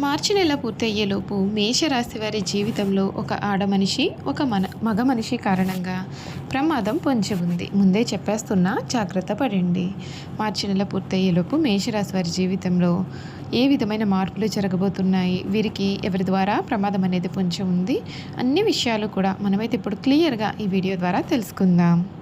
మార్చి నెల పూర్తయ్యేలోపు మేషరాశి వారి జీవితంలో ఒక ఆడ మనిషి ఒక మన మగ మనిషి కారణంగా ప్రమాదం పొంచి ఉంది. ముందే చెప్పేస్తున్నా జాగ్రత్త పడండి. మార్చి నెల పూర్తయ్యేలోపు మేషరాశి వారి జీవితంలో ఏ విధమైన మార్పులు జరగబోతున్నాయి? వీరికి ఎవరి ద్వారా ప్రమాదం అనేది పొంచి ఉంది? అన్ని విషయాలు కూడా మనమైతే ఇప్పుడు క్లియర్గా ఈ వీడియో ద్వారా తెలుసుకుందాం.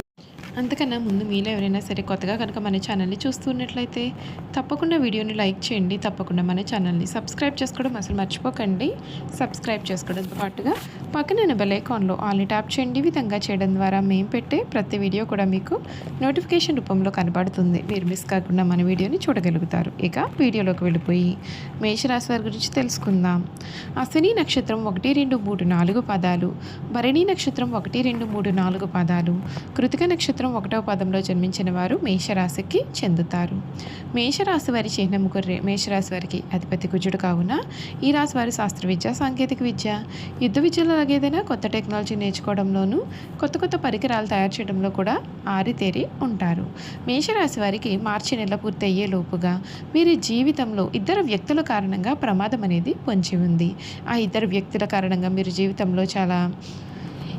అంతకన్నా ముందు మీలో ఎవరైనా సరే కొత్తగా కనుక మన ఛానల్ని చూస్తున్నట్లయితే తప్పకుండా వీడియోని లైక్ చేయండి. తప్పకుండా మన ఛానల్ని సబ్స్క్రైబ్ చేసుకోవడం అసలు మర్చిపోకండి. సబ్స్క్రైబ్ చేసుకోవడంతో పాటుగా పక్కన బెల్ ఐకాన్లో ఆల్ని ట్యాప్ చేయండి. విధంగా చేయడం ద్వారా మేము పెట్టే ప్రతి వీడియో కూడా మీకు నోటిఫికేషన్ రూపంలో కనబడుతుంది. మీరు మిస్ కాకుండా మన వీడియోని చూడగలుగుతారు. ఇక వీడియోలోకి వెళ్ళిపోయి మేషరాశి వారి గురించి తెలుసుకుందాం. అశ్విని నక్షత్రం ఒకటి రెండు మూడు నాలుగు పదాలు. భరణి నక్షత్రం ఒకటి రెండు మూడు నాలుగు పదాలు. కృతిక నక్షత్రం ఒకటవ పదంలో జన్మించిన వారు మేషరాశికి చెందుతారు. మేషరాశి వారి చిహ్నం గుర్రే మేషరాశి వారికి అధిపతి కుజుడు కావున ఈ రాశి వారి శాస్త్ర విద్య సాంకేతిక విద్య యుద్ధ విద్యలో ఏదైనా కొత్త టెక్నాలజీ నేర్చుకోవడంలోనూ కొత్త కొత్త పరికరాలు తయారు చేయడంలో కూడా ఆరితేరి ఉంటారు. మేషరాశి వారికి మార్చి నెల పూర్తయ్యే లోపుగా వీరి జీవితంలో ఇద్దరు వ్యక్తుల కారణంగా ప్రమాదం అనేది పొంచి ఉంది. ఆ ఇద్దరు వ్యక్తుల కారణంగా మీరు జీవితంలో చాలా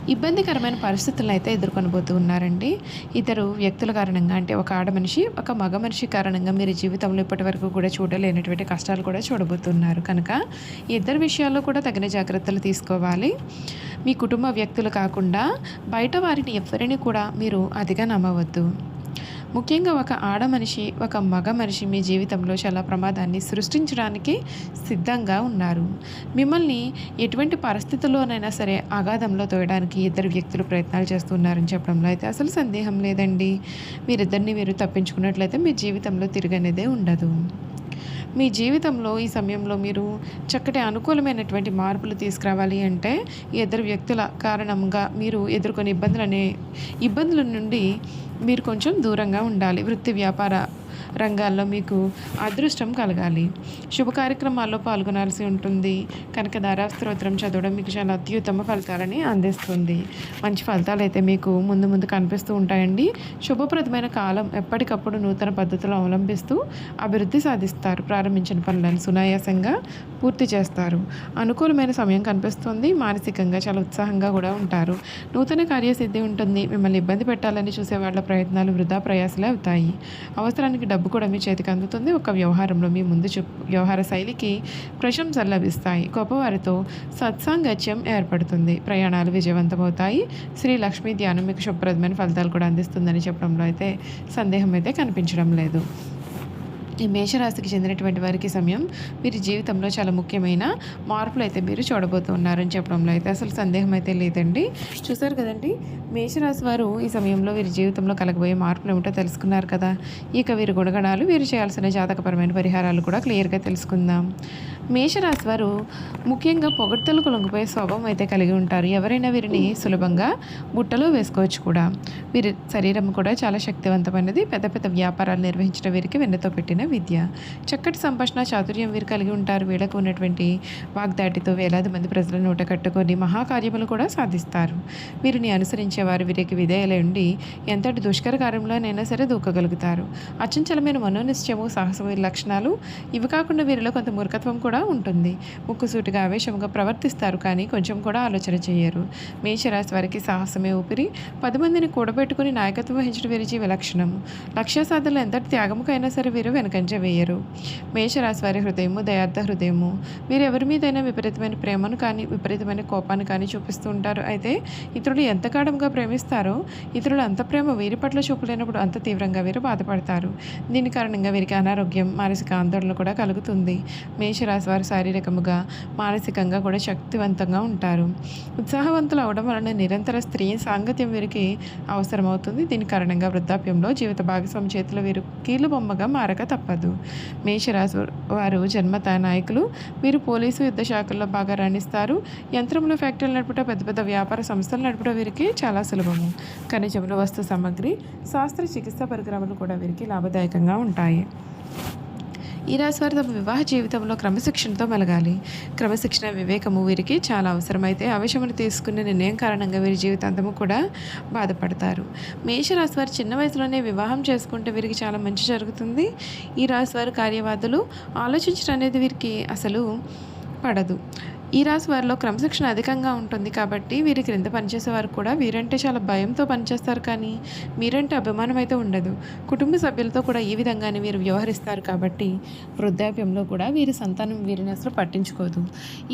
ఇబ్బందికరమైన పరిస్థితులను అయితే ఎదుర్కొనబోతూ ఉన్నారండి. ఇద్దరు వ్యక్తుల కారణంగా అంటే ఒక ఆడ మనిషి ఒక మగ మనిషి కారణంగా మీరు జీవితంలో ఇప్పటి వరకు కూడా చూడలేనటువంటి కష్టాలు కూడా చూడబోతున్నారు. కనుక ఈ ఇద్దరు విషయాల్లో కూడా తగిన జాగ్రత్తలు తీసుకోవాలి. మీ కుటుంబ వ్యక్తులు కాకుండా బయట వారిని ఎవరిని కూడా మీరు అతిగా నమ్మవద్దు. ముఖ్యంగా ఒక ఆడ మనిషి ఒక మగ మనిషి మీ జీవితంలో చాలా ప్రమాదాన్ని సృష్టించడానికి సిద్ధంగా ఉన్నారు. మిమ్మల్ని ఎటువంటి పరిస్థితుల్లోనైనా సరే అగాధంలో తోయడానికి ఇద్దరు వ్యక్తులు ప్రయత్నాలు చేస్తున్నారని చెప్పడంలో అయితే అసలు సందేహం లేదండి. మీరిద్దరిని మీరు తప్పించుకున్నట్లయితే మీ జీవితంలో తిరగనేదే ఉండదు. మీ జీవితంలో ఈ సమయంలో మీరు చక్కటి అనుకూలమైనటువంటి మార్పులు తీసుకురావాలి అంటే ఈ ఇద్దరు వ్యక్తుల కారణంగా మీరు ఎదుర్కొనే ఇబ్బందులనే ఇబ్బందుల నుండి మీరు కొంచెం దూరంగా ఉండాలి. వృత్తి వ్యాపార రంగాల్లో మీకు అదృష్టం కలగాలి. శుభ కార్యక్రమాల్లో పాల్గొనాల్సి ఉంటుంది. కనుక స్తోత్రం చదవడం మీకు చాలా అత్యుత్తమ ఫలితాలని అందిస్తుంది. మంచి ఫలితాలు అయితే మీకు ముందు ముందు కనిపిస్తూ ఉంటాయండి. శుభప్రదమైన కాలం ఎప్పటికప్పుడు నూతన పద్ధతులు అవలంబిస్తూ అభివృద్ధి సాధిస్తారు. ప్రారంభించిన పనులను సునాయాసంగా పూర్తి చేస్తారు. అనుకూలమైన సమయం కనిపిస్తుంది. మానసికంగా చాలా ఉత్సాహంగా కూడా ఉంటారు. నూతన కార్యసిద్ధి ఉంటుంది. మిమ్మల్ని ఇబ్బంది పెట్టాలని చూసే వాళ్ళ ప్రయత్నాలు వృధా ప్రయాసలే అవుతాయి. అవసరానికి డబ్బు కూడా మీ చేతికి అందుతుంది. ఒక వ్యవహారంలో మీ ముందు చూపు వ్యవహార శైలికి ప్రశంసలు లభిస్తాయి. గొప్పవారితో సత్సాంగత్యం ఏర్పడుతుంది. ప్రయాణాలు విజయవంతమవుతాయి. శ్రీ లక్ష్మీ ధ్యానం మీకు శుభ్రదమైన ఫలితాలు కూడా అందిస్తుందని చెప్పడంలో అయితే సందేహం అయితే కనిపించడం లేదు. ఈ మేషరాశికి చెందినటువంటి వారికి సమయం వీరి జీవితంలో చాలా ముఖ్యమైన మార్పులు అయితే మీరు చూడబోతున్నారని చెప్పడంలో అయితే అసలు సందేహం అయితే లేదండి. చూసారు కదండి మేషరాశి వారు ఈ సమయంలో వీరి జీవితంలో కలగబోయే మార్పులు ఏమిటో తెలుసుకున్నారు కదా. ఇక వీరి గుణగణాలు వీరు చేయాల్సిన జాతకపరమైన పరిహారాలు కూడా క్లియర్గా తెలుసుకుందాం. మేషరాశి వారు ముఖ్యంగా పొగడ్తలు కొలంగిపోయే స్వభావం అయితే కలిగి ఉంటారు. ఎవరైనా వీరిని సులభంగా బుట్టలో వేసుకోవచ్చు కూడా. వీరి శరీరం కూడా చాలా శక్తివంతమైనది. పెద్ద పెద్ద వ్యాపారాలు నిర్వహించడం వీరికి వెన్నతో పెట్టిన అద్భుతమైన విద్య. చక్కటి సంభాషణ చాతుర్యం వీరు కలిగి ఉంటారు. వీళ్ళకు ఉన్నటువంటి వాగ్దాటితో వేలాది మంది ప్రజల నోట కట్టుకొని మహాకార్యములు కూడా సాధిస్తారు. వీరిని అనుసరించేవారు వీరికి విధేయులై ఉండి ఎంతటి దుష్కర కార్యంలోనైనా సరే దూకగలుగుతారు. అచంచలమైన మనోనిశ్చయము సాహసము వీరి లక్షణాలు ఇవి కాకుండా వీరిలో కొంత మూర్ఖత్వం కూడా ఉంటుంది. ముక్కుసూటిగా ఆవేశంగా ప్రవర్తిస్తారు కానీ కొంచెం కూడా ఆలోచన చేయరు. మేషరాశి వారికి సాహసమే ఊపిరి. పది మందిని కూడబెట్టుకుని నాయకత్వం వహించడం వీరి జీవ లక్షణము లక్ష్య సాధనలో ఎంతటి త్యాగముకైనా సరే వీరు వెనక కంచె వేయరు. మేషరాశి వారి హృదయము దయార్థ హృదయము. వీరు ఎవరి మీదైనా విపరీతమైన ప్రేమను కానీ విపరీతమైన కోపాన్ని కానీ చూపిస్తూ ఉంటారు. అయితే ఇతరులు ఎంత గాఢంగా ప్రేమిస్తారో ఇతరులు అంత ప్రేమ వీరి పట్ల చూపలేనప్పుడు అంత తీవ్రంగా వీరు బాధపడతారు. దీని కారణంగా వీరికి అనారోగ్యం మానసిక ఆందోళన కూడా కలుగుతుంది. మేషరాశి వారు శారీరకముగా మానసికంగా కూడా శక్తివంతంగా ఉంటారు. ఉత్సాహవంతులు అవడం వలన నిరంతర స్త్రీ సాంగత్యం వీరికి అవసరమవుతుంది. దీని కారణంగా వృద్ధాప్యంలో జీవిత భాగస్వామి చేతిలో వీరు కీలు బొమ్మగా మారక తప్ప తప్పదు. మేషరాశి వారు జన్మత నాయకులు. వీరు పోలీసు యుద్ధ శాఖల్లో బాగా రాణిస్తారు. యంత్రముల ఫ్యాక్టరీలు నడుపుట పెద్ద పెద్ద వ్యాపార సంస్థలు నడుపుట వీరికి చాలా సులభము. ఖనిజములు వస్తు సామాగ్రి శాస్త్ర చికిత్సా పరికరములు కూడా వీరికి లాభదాయకంగా ఉంటాయి. ఈ రాశి తమ వివాహ జీవితంలో క్రమశిక్షణతో మెలగాలి. క్రమశిక్షణ వివేకము వీరికి చాలా అవసరమైతే ఆవేశమును తీసుకునే నిర్ణయం కారణంగా వీరి జీవితాంతము కూడా బాధపడతారు. మేషరాశి వారు చిన్న వయసులోనే వివాహం చేసుకుంటే వీరికి చాలా మంచి జరుగుతుంది. ఈ రాశి వారి కార్యవాదులు ఆలోచించడం అనేది వీరికి అసలు పడదు. ఈ రాశి వారిలో క్రమశిక్షణ అధికంగా ఉంటుంది కాబట్టి వీరి క్రింద పనిచేసే వారు కూడా వీరంటే చాలా భయంతో పనిచేస్తారు కానీ మీరంటే అభిమానం అయితే ఉండదు. కుటుంబ సభ్యులతో కూడా ఈ విధంగానే వీరు వ్యవహరిస్తారు కాబట్టి వృద్ధాప్యంలో కూడా వీరి సంతానం వీరిని అసలు పట్టించుకోదు.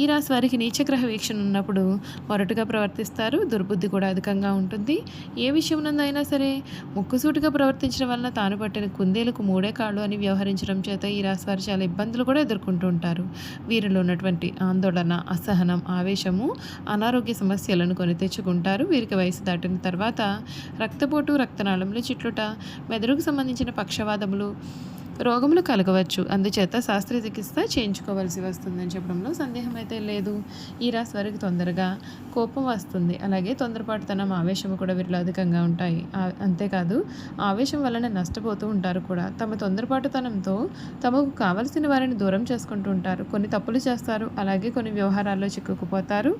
ఈ రాశి వారికి నీచగ్రహ వీక్షణ ఉన్నప్పుడు మొరటుగా ప్రవర్తిస్తారు దుర్బుద్ధి కూడా అధికంగా ఉంటుంది. ఏ విషయంనందైనా సరే ముక్కుసూటిగా ప్రవర్తించడం వలన తాను పట్టిన కుందేలకు మూడే కాళ్ళు అని వ్యవహరించడం చేత ఈ రాశి వారు చాలా ఇబ్బందులు కూడా ఎదుర్కొంటూ ఉంటారు. వీరిలో ఉన్నటువంటి ఆందోళన అసహనం ఆవేశము అనారోగ్య సమస్యలను కొని తెచ్చుకుంటారు. వీరికి వయసు దాటిన తర్వాత రక్తపోటు రక్తనాళంలో చిట్లుట మెదడుకు సంబంధించిన పక్షవాదములు రోగములు కలగవచ్చు. అందుచేత శాస్త్రీయ చికిత్స చేయించుకోవాల్సి వస్తుందని చెప్పడంలో సందేహం అయితే లేదు. ఈ రాశి వారికి తొందరగా కోపం వస్తుంది. అలాగే తొందరపాటుతనం ఆవేశము కూడా వీరిలో అధికంగా ఉంటాయి. అంతేకాదు ఆవేశం వలన నష్టపోతూ ఉంటారు కూడా. తమ తొందరపాటుతనంతో తమకు కావలసిన వారిని దూరం చేసుకుంటూ ఉంటారు. కొన్ని తప్పులు చేస్తారు. అలాగే కొన్ని వ్యవహారాల్లో చిక్కుకుపోతారు.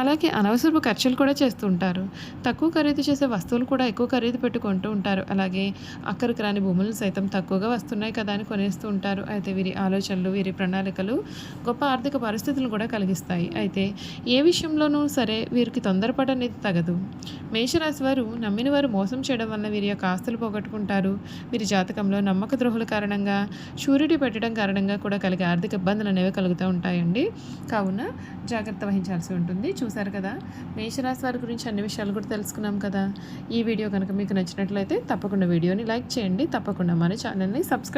అలాగే అనవసరపు ఖర్చులు కూడా చేస్తూ ఉంటారు. తక్కువ ఖరీదు చేసే వస్తువులు కూడా ఎక్కువ ఖరీదు పెట్టుకుంటూ ఉంటారు. అలాగే అక్కడికి రాని భూములు సైతం తక్కువగా వస్తున్నాయి. కదా అని కొనేస్తూ ఉంటారు. అయితే వీరి ఆలోచనలు వీరి ప్రణాళికలు గొప్ప ఆర్థిక పరిస్థితులను కూడా కలిగిస్తాయి. అయితే ఏ విషయంలోనూ సరే వీరికి తొందరపడ అనేది తగదు. మేషరాశి వారు నమ్మిన వారు మోసం చేయడం వల్ల వీరి యొక్క ఆస్తులు పోగొట్టుకుంటారు. వీరి జాతకంలో నమ్మక ద్రోహుల కారణంగా షూరిటీ పెట్టడం కారణంగా కూడా కలిగే ఆర్థిక ఇబ్బందులు అనేవి కలుగుతూ ఉంటాయండి. కావున జాగ్రత్త వహించాల్సి ఉంటుంది. చూసారు కదా? మేషరాశి వారి గురించి అన్ని విషయాలు కూడా తెలుసుకున్నాం కదా? ఈ వీడియో కనుక మీకు నచ్చినట్లయితే తప్పకుండా వీడియోని లైక్ చేయండి. తప్పకుండా మన ఛానల్ని సబ్స్క్రైబ్